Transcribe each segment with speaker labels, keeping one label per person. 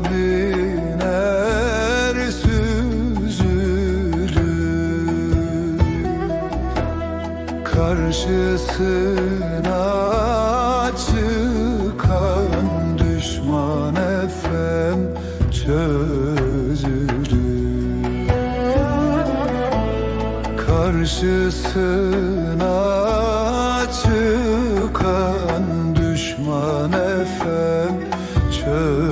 Speaker 1: Biner süzülür Karşısına çıkan düşman efem çözülür. Karşısına çıkan düşman efem çözülür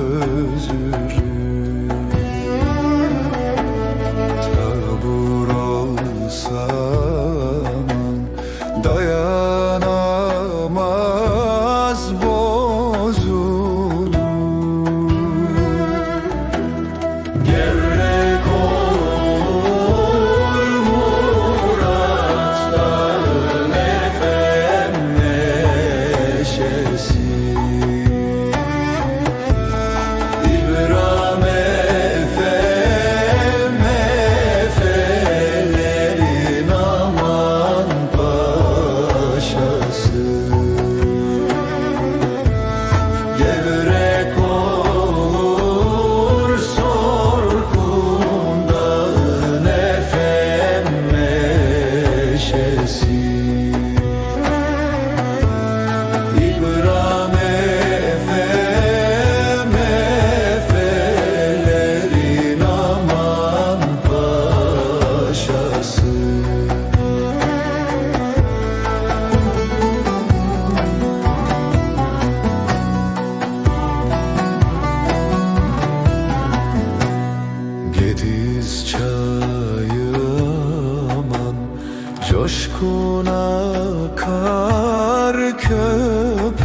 Speaker 1: Gediz çayı aman Coşkun akar köp